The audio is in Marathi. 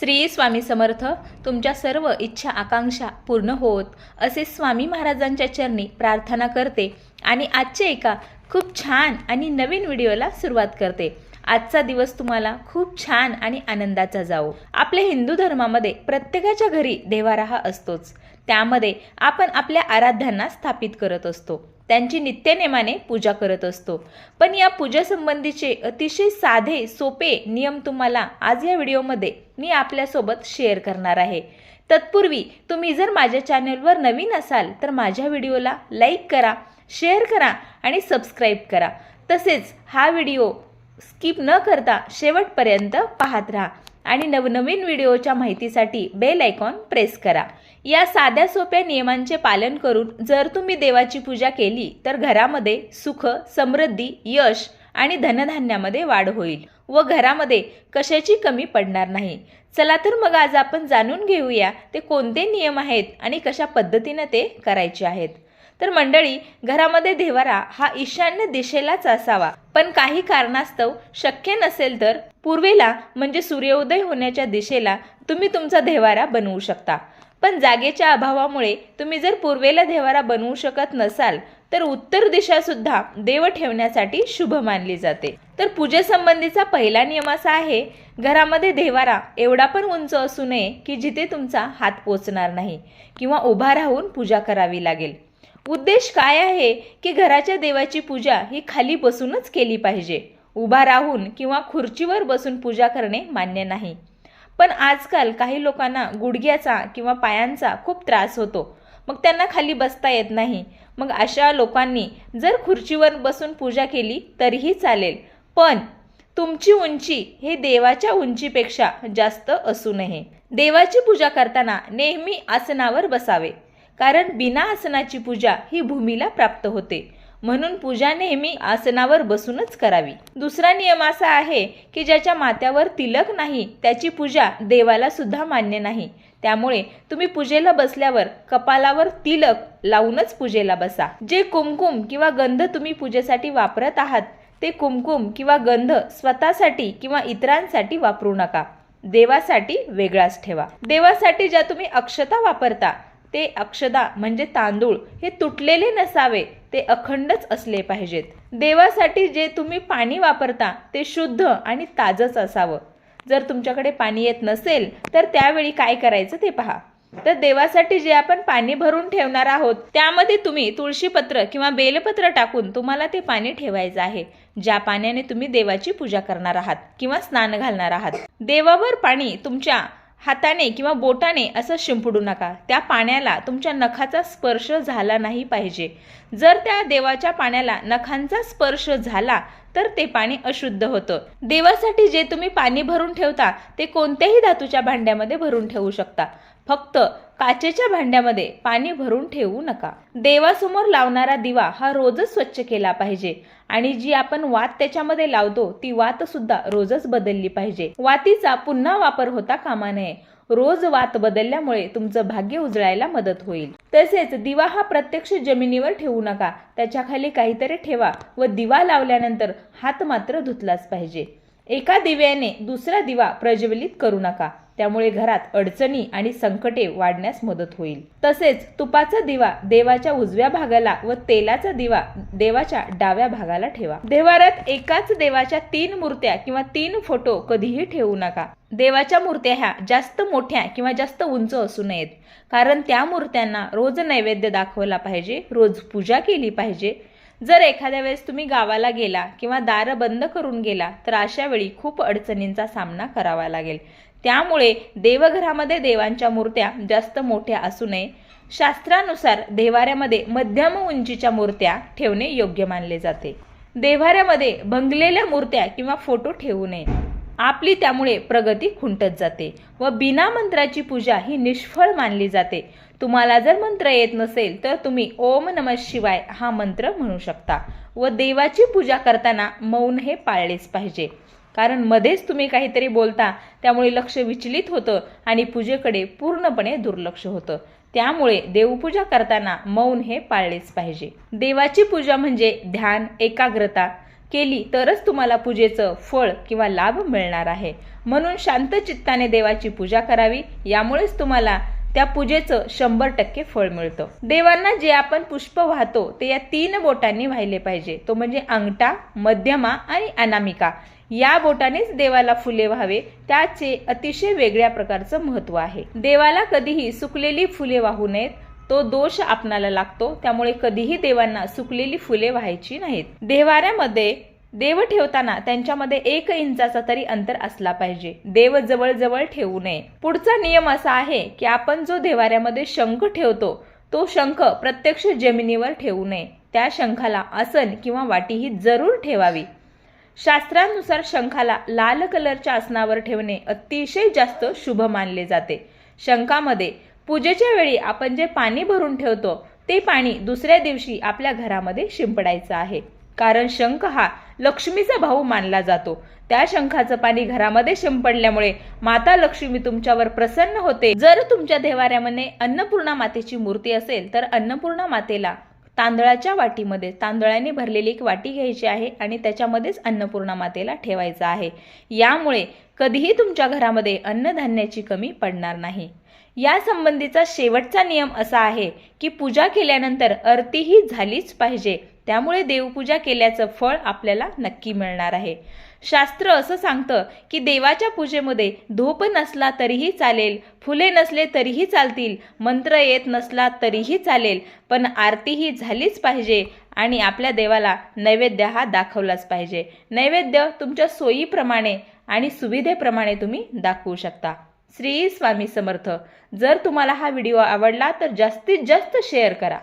श्री स्वामी समर्थ तुमच्या सर्व इच्छा आकांक्षा पूर्ण होत. असे स्वामी महाराजांच्या चरणी प्रार्थना करते आणि आजच्या एका खूप छान आणि नवीन व्हिडिओला सुरुवात करते. आजचा दिवस तुम्हाला खूप छान आणि आनंदाचा जावो. आपल्या हिंदू धर्मामध्ये प्रत्येकाच्या घरी देवारा हा असतोच. त्यामध्ये आपण आपल्या आराध्यांना स्थापित करत असतो. त्यांची नित्यनेमाने पूजा करत असतो. पण या पूजेसंबंधीचे अतिशय साधे सोपे नियम तुम्हाला आज या व्हिडिओमध्ये मी आपल्यासोबत शेअर करणार आहे. तत्पूर्वी तुम्ही जर माझ्या चॅनलवर नवीन असाल तर माझ्या व्हिडिओला लाईक करा शेअर करा आणि सबस्क्राईब करा. तसेच हा व्हिडिओ स्किप न करता शेवटपर्यंत पाहत राहा आणि नवनवीन व्हिडिओच्या माहितीसाठी बेल आयकॉन प्रेस करा. या साध्या सोप्या नियमांचे पालन करून जर तुम्ही देवाची पूजा केली तर घरामध्ये सुख समृद्धी यश आणि धनधान्यामध्ये वाढ होईल. व घरामध्ये कशाची कमी पडणार नाही. चला तर मग आज आपण जाणून घेऊया ते कोणते नियम आहेत आणि कशा पद्धतीने ते करायचे आहेत. तर मंडळी घरामध्ये देवारा हा ईशान्य दिशेलाच असावा. पण काही कारणास्तव शक्य नसेल तर पूर्वेला म्हणजे सूर्योदय होण्याच्या दिशेला तुम्ही तुमचा देवारा बनवू शकता. पण जागेच्या अभावामुळे तुम्ही जर पूर्वेला देवारा बनवू शकत नसाल तर उत्तर दिशा सुद्धा देव ठेवण्यासाठी शुभ मानली जाते. तर पूजेसंबंधीचा पहिला नियम असा आहे घरामध्ये देवारा एवढा पण उंच असू नये की जिथे तुमचा हात पोचणार नाही किंवा उभा राहून पूजा करावी लागेल. उद्देश काय आहे की घराच्या देवाची पूजा ही खाली बसूनच केली पाहिजे. उभा राहून किंवा खुर्चीवर बसून पूजा करणे मान्य नाही. पण आजकाल काही लोकांना गुडघ्याचा किंवा पायांचा खूप त्रास होतो. मग त्यांना खाली बसता येत नाही. मग अशा लोकांनी जर खुर्चीवर बसून पूजा केली तरीही चालेल. पण तुमची उंची हे देवाच्या उंचीपेक्षा जास्त असू नये. देवाची पूजा करताना नेहमी आसनावर बसावे कारण बिना आसनाची पूजा ही भूमीला प्राप्त होते. म्हणून पूजा नेहमी आसनावर बसूनच करावी. दुसरा नियम असा आहे की ज्याच्या माथ्यावर तिलक नाही त्याची पूजा देवाला सुद्धा मान्य नाही. त्यामुळे तुम्ही पूजेला बसल्यावर कपालावर तिलक लावूनच पूजेला बसा. जे कुमकुम किंवा गंध तुम्ही पूजेसाठी वापरत आहात ते कुमकुम किंवा गंध स्वतःसाठी किंवा इतरांसाठी वापरू नका. देवासाठी वेगळाच ठेवा. देवासाठी ज्या तुम्ही अक्षता वापरता ते अक्षदा म्हणजे तांदूळ हे तुटलेले नसावे ते अखंडच असले पाहिजेत. देवासाठी जे तुम्ही पाणी वापरता ते शुद्ध आणि ताजंच असावं. जर तुमच्याकडे पाणी येत नसेल तर त्यावेळी काय करायचं ते पहा. तर देवासाठी जे आपण पाणी भरून ठेवणार आहोत त्यामध्ये तुम्ही तुळशीपत्र किंवा बेलपत्र टाकून तुम्हाला ते पाणी ठेवायचं आहे ज्या पाण्याने तुम्ही देवाची पूजा करणार आहात किंवा स्नान घालणार आहात. देवावर पाणी तुमच्या हाताने किंवा बोटाने असं शिंपडू नका. त्या पाण्याला तुमच्या नखाचा स्पर्श झाला नाही पाहिजे. जर त्या देवाच्या पाण्याला नखांचा स्पर्श झाला तर ते पाणी अशुद्ध होतं. देवासाठी जे तुम्ही पाणी भरून ठेवता ते कोणत्याही धातूच्या भांड्यामध्ये भरून ठेवू शकता. फक्त काचेच्या भांड्यामध्ये पाणी भरून ठेवू नका. देवासमोर लावणारा दिवा हा रोजच स्वच्छ केला पाहिजे आणि जी आपण वात त्याच्यामध्ये लावतो ती वात सुद्धा रोजच बदलली पाहिजे. वातीचा पुन्हा वापर होता कामा नये. रोज वात बदलल्यामुळे तुमचं भाग्य उजळायला मदत होईल. तसेच दिवा हा प्रत्यक्ष जमिनीवर ठेवू नका. त्याच्याखाली काहीतरी ठेवा व दिवा लावल्यानंतर हात मात्र धुतलाच पाहिजे. एका दिव्याने दुसरा दिवा प्रज्वलित करू नका. त्यामुळे घरात अडचणी आणि संकटे वाढण्यास मदत होईल. तसेच तुपाचा दिवा देवाच्या उजव्या भागाला व तेलाचा दिवा देवाच्या डाव्या भागाला ठेवा. देवारात एकाच देवाच्या तीन मूर्त्या किंवा तीन फोटो कधीही ठेवू नका. देवाच्या मूर्त्या ह्या जास्त मोठ्या किंवा जास्त उंच असू नयेत. कारण त्या मूर्त्यांना रोज नैवेद्य दाखवला पाहिजे रोज पूजा केली पाहिजे जर एखाद्या वेळेस तुम्ही गावाला गेला किंवा दार बंद करून गेला तर अशा वेळी खूप अडचणींचा सामना करावा लागेल. त्यामुळे देवघरामध्ये देवांच्या मूर्त्या जास्त मोठ्या असू नये. शास्त्रानुसार देवाऱ्यामध्ये मध्यम उंचीच्या मूर्त्या ठेवणे योग्य मानले जाते. देवाऱ्यामध्ये भंगलेल्या मूर्त्या किंवा फोटो ठेवू नये. आपली त्यामुळे प्रगती खुंटत जाते व बिना मंत्राची पूजा ही निष्फळ मानली जाते. तुम्हाला जर मंत्र येत नसेल तर तुम्ही ओम नम शिवाय हा मंत्र म्हणू शकता व देवाची पूजा करताना मौन हे पाळलेच पाहिजे. कारण मध्येच तुम्ही काहीतरी बोलता त्यामुळे लक्ष विचलित होतं आणि पूजेकडे पूर्णपणे दुर्लक्ष होतं. त्यामुळे देवपूजा करताना मौन हे पाळलेच पाहिजे. देवाची पूजा म्हणजे ध्यान एकाग्रता केली तरच तुम्हाला पूजेचं फळ किंवा लाभ मिळणार आहे. म्हणून शांत चित्ताने देवाची पूजा करावी. यामुळेच तुम्हाला त्या पूजेचं शंभर टक्के फळ मिळतं. देवांना जे आपण पुष्प वाहतो ते या तीन बोटांनी वाहिले पाहिजे. तो म्हणजे अंगठा मध्यमा आणि अनामिका. या बोटानेच देवाला फुले व्हावे. त्याचे अतिशय वेगळ्या प्रकारचं महत्त्व आहे. देवाला कधीही सुकलेली फुले वाहू नयेत. तो दोष आपणाला लागतो. त्यामुळे कधीही देवांना सुकलेली फुले व्हायची नाहीत. देवाऱ्यामध्ये देव ठेवताना त्यांच्यामध्ये एक इंचाचा तरी अंतर असला पाहिजे. देव जवळजवळ ठेवू नये. पुढचा नियम असा आहे की आपण जो देवाऱ्यामध्ये शंख ठेवतो तो शंख प्रत्यक्ष जमिनीवर ठेवू नये. त्या शंखाला आसन किंवा वाटी ही जरूर ठेवावी. शास्त्रानुसार शंखाला लाल कलरच्या आसनावर ठेवणे अतिशय जास्त शुभ मानले जाते. शंखामध्ये पूजेच्या वेळी आपण जे पाणी भरून ठेवतो ते पाणी दुसऱ्या दिवशी आपल्या घरामध्ये शिंपडायचं आहे. कारण शंख हा लक्ष्मीचा भाऊ मानला जातो. त्या शंखाचं पाणी घरामध्ये शिंपडल्यामुळे माता लक्ष्मी तुमच्यावर प्रसन्न होते. जर तुमच्या देवाऱ्यामध्ये अन्नपूर्णा मातेची मूर्ती असेल तर अन्नपूर्णा मातेला तांदळाच्या वाटीमध्ये तांदळाने भरलेली एक वाटी घ्यायची आहे आणि त्याच्यामध्येच अन्नपूर्णा मातेला ठेवायचं आहे. यामुळे कधीही तुमच्या घरामध्ये अन्नधान्याची कमी पडणार नाही. यासंबंधीचा शेवटचा नियम असा आहे की पूजा केल्यानंतर आरती ही झालीच पाहिजे. त्यामुळे देवपूजा केल्याचं फळ आपल्याला नक्की मिळणार आहे. शास्त्र असं सांगतं की देवाच्या पूजेमध्ये धूप नसला तरीही चालेल फुले नसले तरीही चालतील मंत्र येत नसला तरीही चालेल पण आरती ही झालीच पाहिजे आणि आपल्या देवाला नैवेद्य हा दाखवलाच पाहिजे. नैवेद्य तुमच्या सोयीप्रमाणे आणि सुविधेप्रमाणे तुम्ही दाखवू शकता. श्री स्वामी समर्थ. जर तुम्हाला हा व्हिडिओ आवडला तर जास्तीत जास्त शेअर करा.